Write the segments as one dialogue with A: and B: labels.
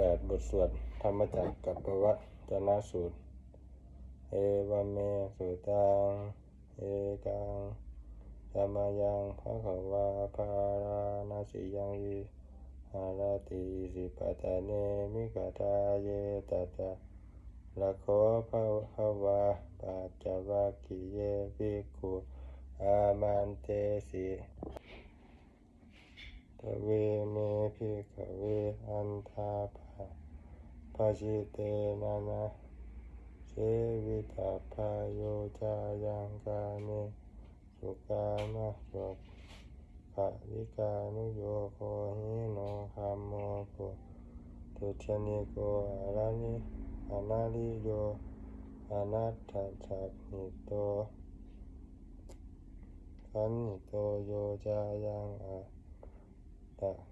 A: แปดบทสวด ธรรมจักรกับปวัตนสูตร เอวเมสุตัง เอกังธรรมยังพระขวาภารานาสิยังวิหารติสิปตะเนมิกตาเยตตะละโคภะคะวาปัจจวัคคิเยภิกขุอามันเตสิตเวเมภิกขเวอันทาภ ภาชิเตนะนะเสวิตาพาโยจายังกาเมสุกามะสุปะวิกานุโยโคหิโนคัมโมปุตุชนิโกอารานิอนาลิโยอนัตถสัตนิโตขันนิโตโยจายังอาตะ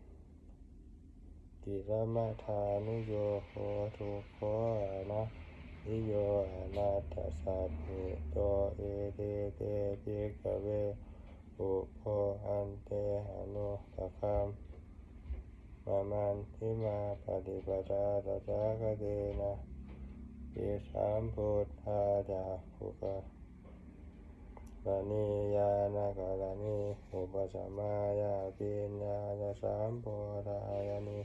A: กิรมาทานุโยโคทุกโคอนะนิโยอนัตสัตนิโตเอเตเตปิกเวอุโพอันเตอนุตะคัมมามันทิมาปฏิปทาตถาคเตนะปิสามพุทธาจาภุกะลานิยานากาลานิอุปสมายาปิญญาญาสามโพธายานิ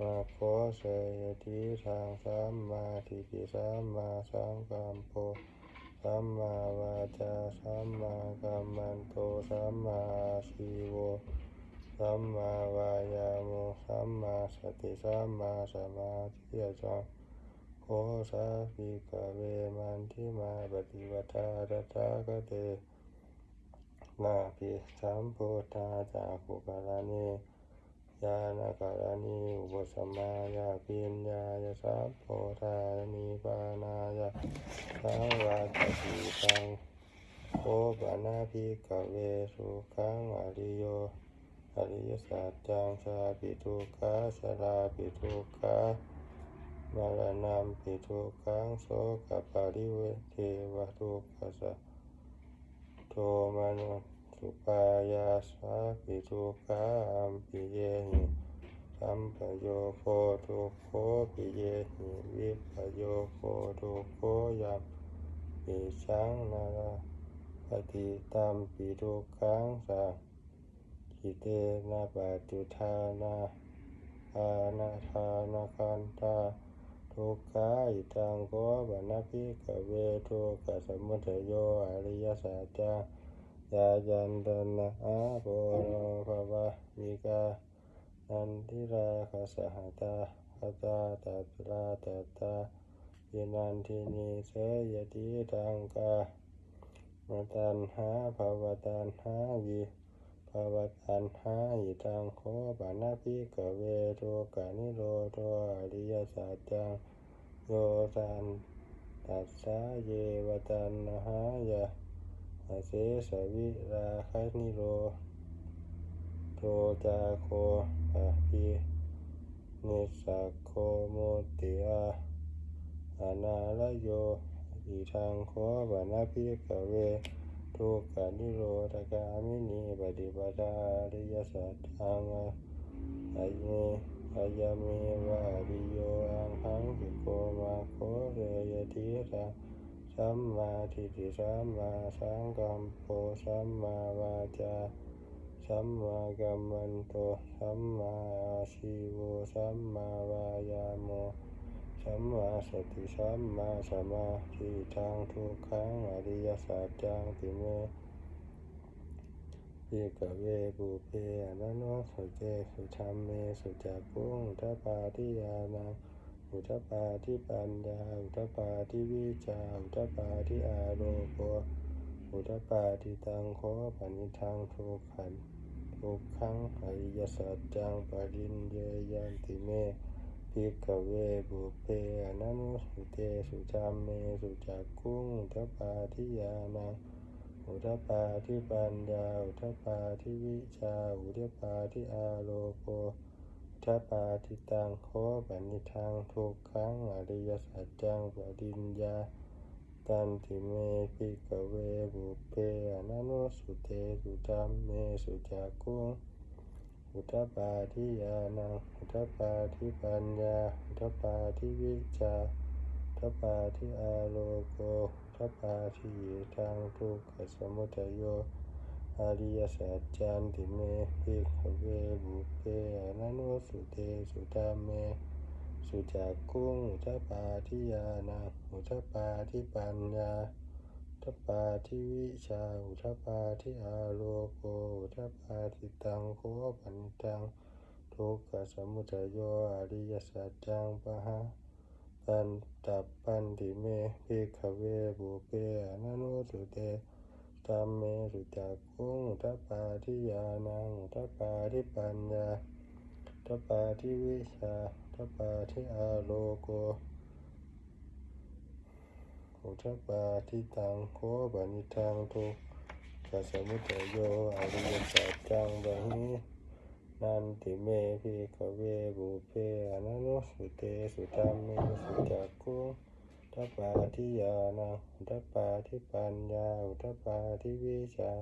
A: มาโคเสยติทางสัมมาทิฏฐิสัมมาสังกัมโปสัมมาวาจาสัมมากัมมันโตสัมมาชีโวสัมมาวายาโมสัมมาสติสัมมาสมาธิจังโคสาภิกเวมันทิมาปฏิวัตาตถาคเตนาภิสัมพุทธาจาคุกาลานิ ยานากาลานิอุปสมมายาปิญญายาสัพโพธานิปานายาสังวัตติตังโคปนาภิกเวสุขังอริโยอริยสัจจังชาปิทุกขาชราปิทุกขามรณะปิทุกขังโสกปาริเวเทวทุกขสะโทมนุ สุปายาสาปิทุกาอัมปิเยหิสัมปโยโคทุกโคปิเยหิวิปโยโคทุกโคยัมปิชังนาราปฏิตัมปิทุกขังสากิเตนะปัจจุทานาอานาทานาคันตาทุกขาอิตังโกบานาภิกเวทุกขสมุทโยอริยสัจจา ยายันตนะอาโปโนภวะมิกานันทิราคสหตาคตาตัตราตัตตายินันทินีเสยติตังกามตันหาภาวตันหาวิภาวตันหาหิตังโคปานาภิกเวโทกานิโรโทอริยสัจจังโยตันตัสสะเยวตันหายะ อเสสวิราคนิโรโทจาโคปะพินิสัโคโมติอาอนาลโยอิทังโคปานาภิกเวทุกขานิโรธกามินีปฏิปทาริยสัจจังอายุอายามีวาริโยอังคังปิโกมาโคเรยติระ สัมมาทิฏฐิสัมมาสังกัมโปสัมมาวาจาสัมมากัมมันโตสัมมาอาชีโวสัมมาวายาโมสัมมาสติสัมมาสมาธิทางทุกขังอริยสัจจังติเมปิกเวบุเพอนันโนสุเจสุธรรมเมสุจักกุงอุทปาทิยานัง อุทปาทิปัญญาอุทปาทิวิจาอุทปาทิอาโรโกอุทปาทิตังโคปนิทังทุกขันทุกขังอริยสัจจังปริญเยยันติเมภิกเวบุเพอนันสุเตสุธรรมเมสุจักขุงอุทปปาทิยานังอุทปปาทิปัญญาอุทปปาทิวิชาอุทปปาทิอาโลโก ทปปาทิตังโคปันิทังทุกขังอริยสัจจังปดิญญาตันติเมภิกเวบุเพอนันวสุเตสุธรรมเมสุจักุงอุทปาทิยานังอุทปปาทิปัญญาอุทปาทิวิชาอุทปปาทิอาโลโกอุทปาทิทางทุกขสมุทัยโย อริยสัจจันติเมภิกขเวบุเพอนันวสุเตสุธรรมเม สุจักขุงอุทปปาทิยานังอุทปปาทิปัญญาอุทปปาทิวิชาอุทปปาทิอาโลโกอุทปปาทิตังโคปันตังทุกขสมุทัยโยอริยสัจจังปะหะตันตัปปันติเมภิกขเวบุเพอนันวสุเต ธรรมเมสุจักขุงทปปาทิยานังทปปาทิปัญญาทปปาทิวิชาทปปาทิอาโลโกอุทปปาทิตังโคปนิทังทุกขสมุทโยอริยสัจจังบะหินันติเมภิกขเวบุเพอนันวสุเตสุธรรมเมสุจักขุง ทปปาทิยานังอุทปปาทิปัญญา อุทปปาทิวิชา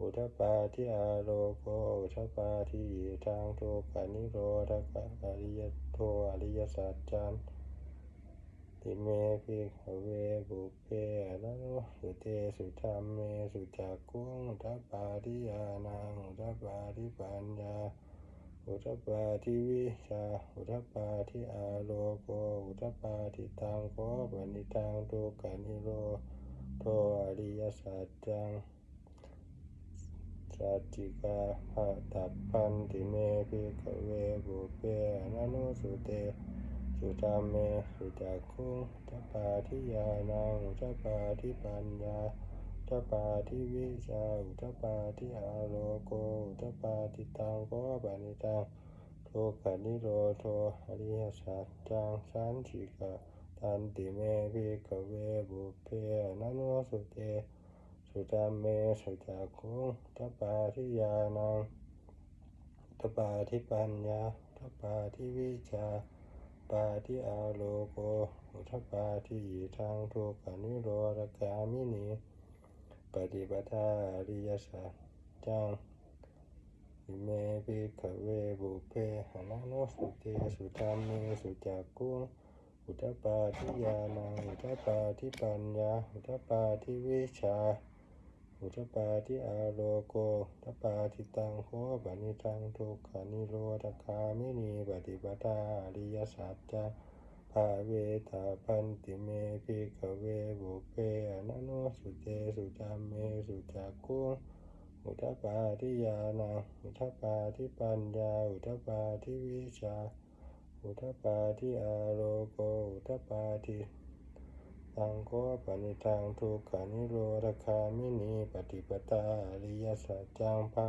A: อุทปปาทิอาโลโกอุทปปาทิทางทุกขานิโรธกะอริยโทอริยสัจจันติเมภิกขเวบุเพนันวสุเตสุธรรมเมสุจักขุงอุทปปาทิยานังอุทปปาทิปัญญา อุทปาทิวิชา อุทปาทิอาโลโก อุทปาทิตังโคปนิตังทุกขานิโรโทอริยสัจจังสัจจิกาภะตัปปันติเมภิกเวบุเพอนันสุเต สุธรรมเม สุจักขุงอุทปาทิยานังอุทปาทิปัญญา ทปปาทิวิชาอุทปปาทิอาโลโกอุทปปาทิตังโคปะนิตังทุกขนิโรโทอริยสัจจังสันติกาตันติเมภิกเวบุเพนันวสุเตสุธรรมเมสุจักขุงทปปาทิยานังทปปาทิปัญญาทปปาทิวิชาปาทิอาโลโกอุทปาทิทางทุกขานิโรธกามินี ปฏิปทาอริยสัจจังอิเมภิกขเวบุเพหนันวสุเตสุธรรมเมสุจักขุงอุทปาทิยานังอุทปาทิปัญญาอุทปาทิวิชาอุทปาทิอาโลโกอุทปาทิตังโคปนิทังทุกขานิโรธคามินีปฏิปทาอริยสัจจ ภาเวตาพันติเมภิกเวบุเพอนันวสุเตสุธรรมเมสุจักุงอุทปาทิยานังอุทปาทิปัญญา อุทปาทิวิชา อุทปาทิอาโลโก อุทปาทิตังโคปนิทังทุกขานิโรธคามินีปฏิปทาอริยสัจจังภา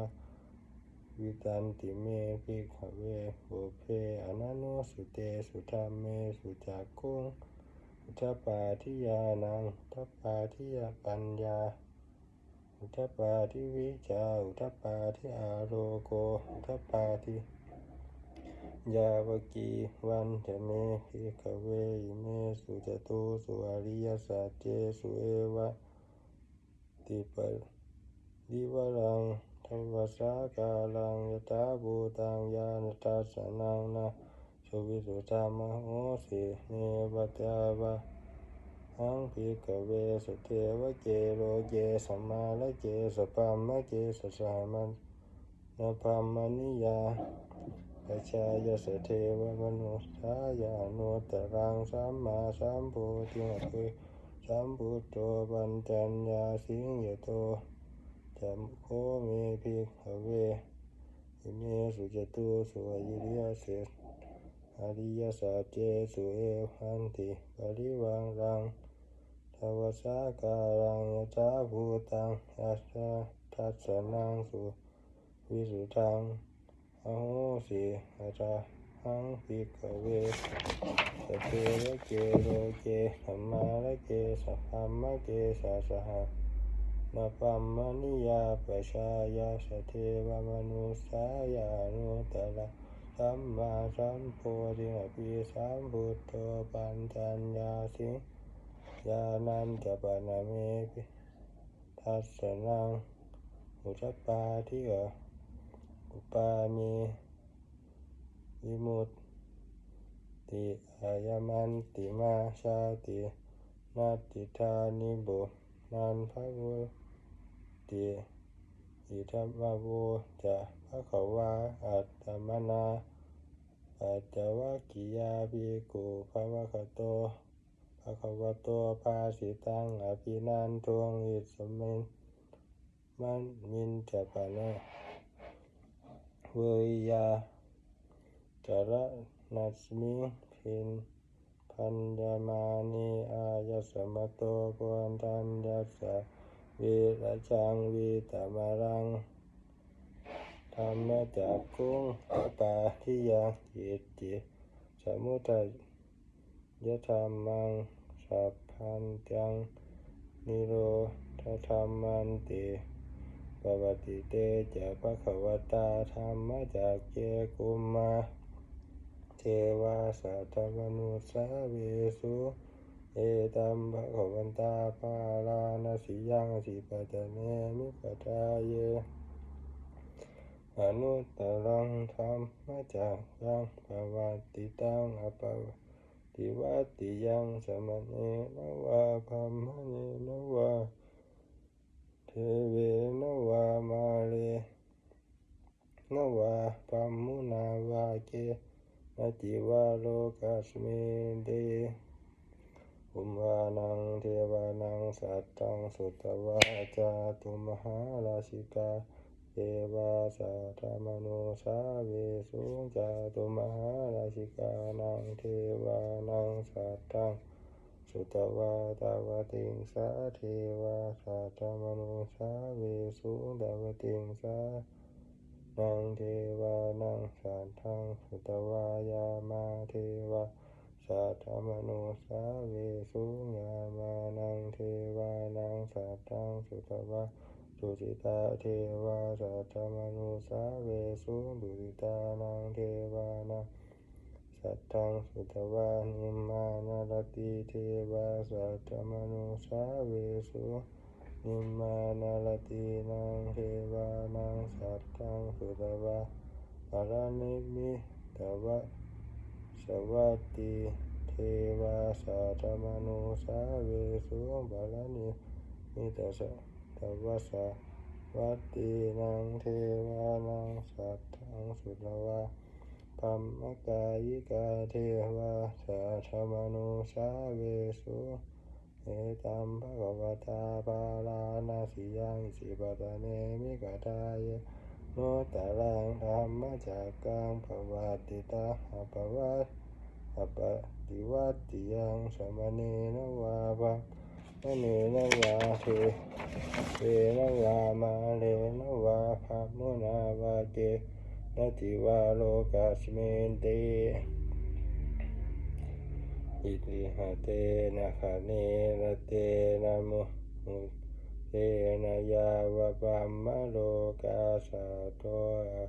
A: วิตันติเมภิกขเวบุพเพอนันวสุเตสุธรรมเมสุจักขุงอุทปปาทิยานังอุทปปาทิยปัญญาอุทปปาทิวิชาอุทปปาทิอาโลโกอุทปปาทิยาวกีวันจะเมภิกขเวอิเมสุจตุสุอริยสัจเจสุเอวะติปะดิวรัง วสากาลังยตาบูตังยานตัสนังนะสุวิสุธรรมโหสิเนวตาวะหังภิกเวสเทวเกโลเกสัมมาละเกสปัมมะเกสสามันนภัมมนิยาปัจจายสเทวมนุสายานุตรังสัมมาสัมพุทธิมะคือสัมพุทโธปัญจัญญาสิงยโต จัมโคเมภิกขเวอิเมสุจตุสุอยิริยเสสอริยสัจเจสุเอหันติปริวังรังทวสาการังยตาภูตังยัสสะทัสสนังสุวิสุทังอโหสิอาจาหังพิกเวสพเพระเกโรเกธรรมาระเกสัพพมะเกสาสหะ นาปัมมณิยาปชายาสเทวมนุสายานุตระสัมมาสัมโพธิอภิสัมพุทโธปัญจัญญาสิญาณันจะปนาเมปิทัสนังอุทปาทิกะอุปามีวิมุตติอายมันติมาชาตินาติธานิบุนันภะวุ ติอิทัมมาวุจะภะคะวาอัตตมนาปัจจวัคคิยาภิกขุภะวะคโตภะคะวะโตภาสิตังอภินันทุงอิสมินมันมินจะปะนะเวยาจระนัสมิพินพันยามานีอายสมโตกวนทันยัสสะ วิรจังวิตมารังธรรมจักกุ้งปาทิยังจิตจิสมุทัยยธรรมังสัพพันจังนิโรธธรรมันติปวติเตจะภะคะวตาธรรมจักเกกุมมาเทวาสัตมนุสาเวสุ เอตัมภะคะวันตาภาลานาสิยังสิปัตเนมิปทาเยอนุตตรังธรรมจักยังปวัติตังอปวติวัติยังสมณเนนวะพัมมะเนนวะเทเวนวะมาเลนวะปัมมุนาวะเกนาจิวาโลกัสมิเด อุมานังเทวานังสัตตังสุตวาจาตุมหาราชิกาเทวาสัตตมโนสาเวสุจาตุมหาราชิกานังเทวานังสัตตังสุตวาตาวติงสาเทวาสัตตมโนสาเวสุตาวติงสานังเทวานังสัตถังสุตวายามาเทวา สัตธมโนสาเวสุญามานังเทวานังสัตถังสุตวาสุจิตาเทวาสัตธมโนสาเวสุดุริตานังเทวานังสัตถังสุตวานิมานารติเทวาสัตธมโนสาเวสุนิมานารตินังเทวานังสัตถังสุตวาปารานิมิตวะ สวัสติเทวาสัตตมโนสาเวสุปารานิมิตสะตวะสวัสตินังเทวานังสัตถังสุตวาปัมมกายิกาเทวาสัตตมโนสาเวสุเอตัมภะคะวตาปาลานาสิยังสิปตะเนมิกตาย โนตารังธรรมจักกังภวัติตาอภวัตอปติวัติยังสมณเนนวาภะมะเนนวาเทเวนวามาเลนวาภะมุนาวาเกนาติวาโลกัสเมนเตอิติหะเตนะคะเนระเตนะโมมุ เตนยาวะปัมมะโลกาสะโตอะ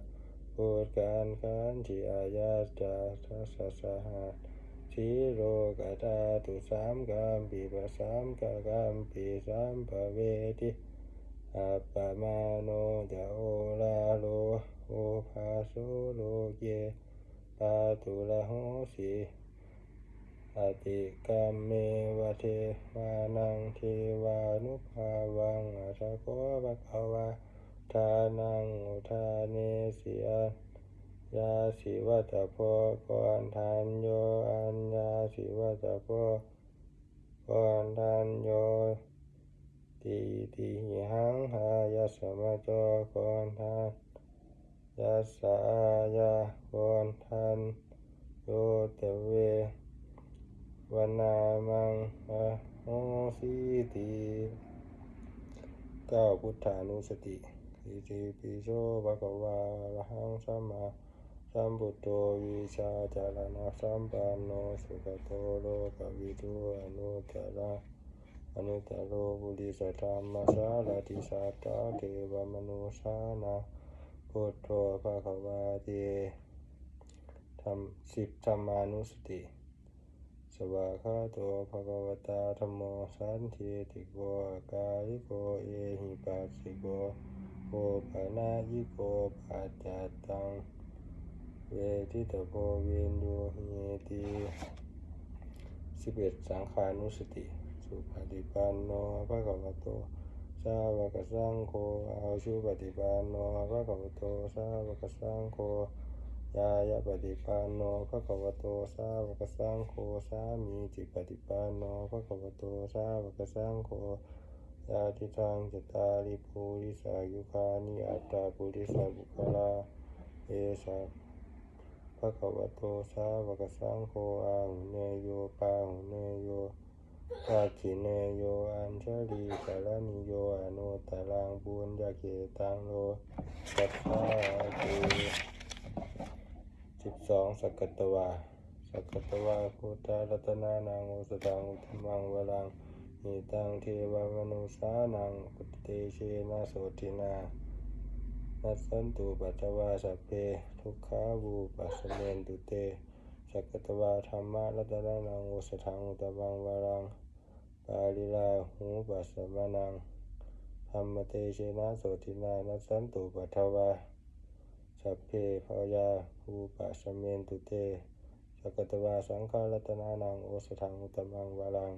A: พูดการขันธิอาญาจาทัสสะหัสสีโรกะตาตุสามกัมปีปะสามกะกัมปีสามปะเวทิอัปปะมาโนจะโอลาโลโอภาสุโลเกปาตุละโหสี อติกรรมเมวะเทวานังเทวานุภาวังอัสโกภะคะวะทานังอุทาเนสิยยาสิวัตโพกอนทานโยอัญญาสิวัตโพกอนทานโยติติหิหังหายาสมะโกอนทานยัสายาโกอนทานโยเตเว วนามังอะโหสิติก้าพุทธานุสติอิติปิโสภะคะวะอะระหังสัมมาสัมพุทโธวิชาจารณะสัมปันโนสุขโตโลกวิทูอนุตตระอนุตตโรบุริสธรรมสารติสัตตาเทวมนุสานาพุทโธภะคะวาเตธรรมสิบธรรมานุสติ สวากขาโตภะคะวตาธัมโมสันเทติโกอากาลิโกเอหิปัสสิโกโอปะนายิโกปัจจตัง เวทิตโพวินโยหิติสิบเอ็ดสังขานุสติ สุปฏิปันโนภะคะวะโตสาวกสังโฆอาชุปฏิปันโนภะคะวะโตสาวกสังโฆ ยายะปฏิปันโนภะคะวะโตสาวกสังโฆสามีจิปฏิปันโนภะคะวะโตสาวกสังโฆยาติทังจตาริภูริสายุคานิอัตตาปุริสบุคลาเอสะภะคะวะโตสาวกสังโฆอาหุเนโยปาหุเนโยภาคิเนโยอัญชลีกาลนิโยอนุตตรังปุญญาเกตังโลกัสสาติ สิบสองสักกตวา สักกตวาพุทธรัตนานังโอสตังอุตมังวรังนิตังเทวมนุสานังปฏิเตเชนะโสตินานัสสันตุปัจจวาสเพทุกขาวูปัสเมนตุเตสักกตวาธรรมะรัตนานังโอสถังอุตบังวารังปาลิลาหูปัสสมานังธรรมเตเชนะโสตินานัสสันตุปัจจวา สัพเพภวยาหูปัสเมนตุเตสักตวาสังฆรัตนานังโอสถังอุตบังวารัง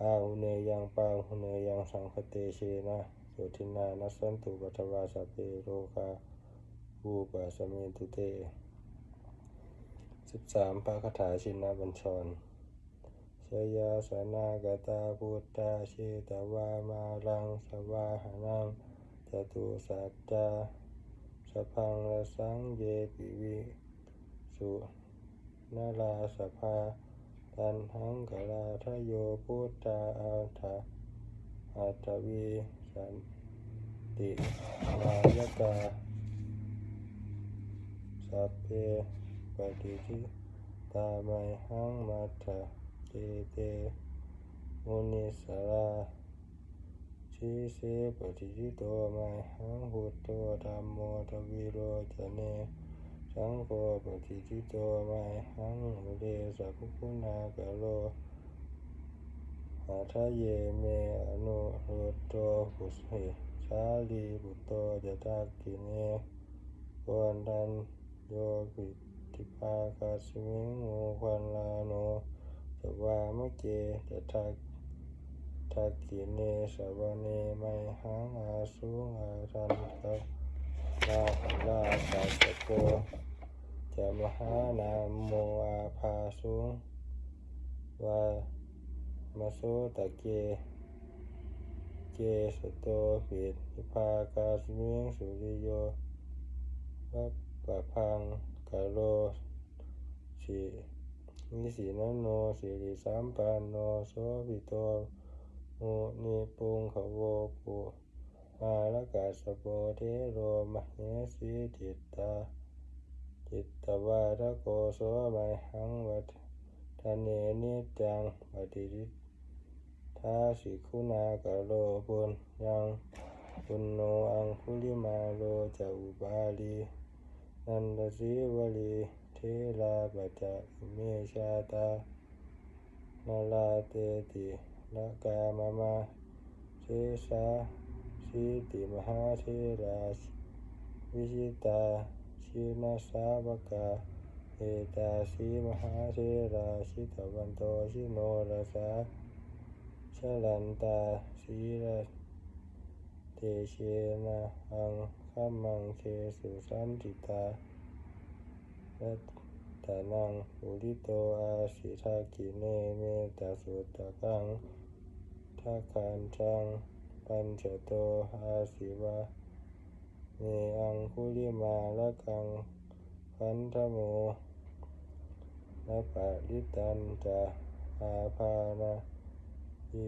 A: อาหุเนยังปาหุเนยังสังคเตเชนะโสทินานัสันตุปัทวาสพเพโรคาภูปัสเมตุเตสิบสามพระคาถาชินบัญชรชยาสนากตาพุทธาเชตวามารังสวาหานังจตุสัจจา สพังระสังเยปิวิสุนาลาสภาตันหังกลาทโยพุทธาอาทาอัตวีสันตินายกาสัพเพปฏิทิตาไมหังมัทเตเตมุนิสรา ชีเสปฏิทิโตไมหังหุตโตธรรมโมทวิโรจเนสังโฆปฏิทิโตไมหังเดสัพพุนากะโลอาทะเยเมอนุรุตโตปุสหิชาลีบุตโตจตากิเนกวนทันโยปิติภาคาสมิงโมควันลาโนสวามะเกจทัก ทักกิเนสวเนไมหังอาสุงอาทันตะลาลาสัสโกจะมหานาโมอาภาสุงวามาโซตะเกเจสโตปิดนิพากาสมิงสุริโยวัปปะพังกะโลสินิสีนโนสิริสัมปันโนโสภิโต มุนิปุงขโวปุมาลกาสโปเทโรมเหสีจิตตาจิตตวาทโกโสไมหังวัฏทะเนนิจังปฏิริทาสิคุณากะโลปุญยังปุณโนอังคุลิมาโลจะอุบาลีนันตสีวลีเทลาปจะเมชาตานาลาเตติ นากามะมาเทสาสีติมหาเทราวิชิตาชินาสาวกาเอตาสีมหาเทราชิตวันโตชิโนรสาชลันตาสีระเตเชนะหังขมังเชสุสันติตารัตตานังอุริโตอาสิทากิเนเมตาสุตตะกัง ทักขันจังปัญจโตอาสิวะเมอังคุลิมาละกังพันธโมนะปะริตันจะอาภานะอิ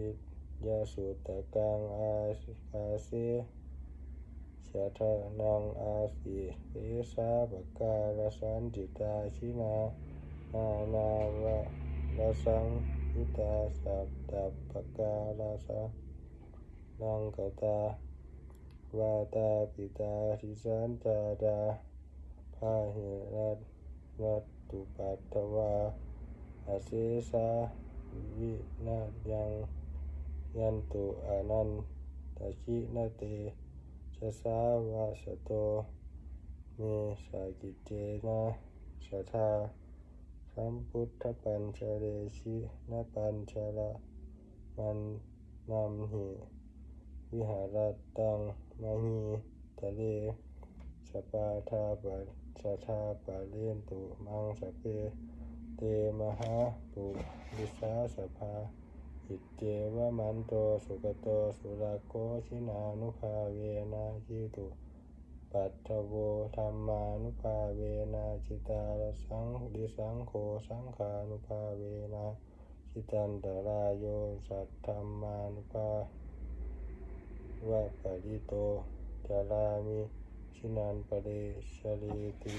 A: ยาสุตตะกังอาอาเสชชะทะนังอาสีเปสาปการสันติตาชินา นานาวะระสัง ยุตาสัพตัปะการาสะนังกตาวาตาปิตาทิสันตาดาพาหิรัตนัตตุปัตตวาอาเสสาวินายังยันตุอนันตชินเตชะสาวาสโตเมสากิเจนะสทา สัมพุทธปัญชเรชินปัญชละมันนำหิวิหารตังมหิทะเลสปาทาปะสะทาปะเลียนตุมังสเพเตมหาปุริสาสภาอิเจวะมันโตสุกโตสุรโกชินานุภาเวนะจิตุ ปัตถโวธรรมานุภาเวนะจิตาลสังดิสังโฆสังขานุภาเวนะจิตันตรายโยสัตธรรมานุภาวะปริโตจารามิชินันปะเดชลีติ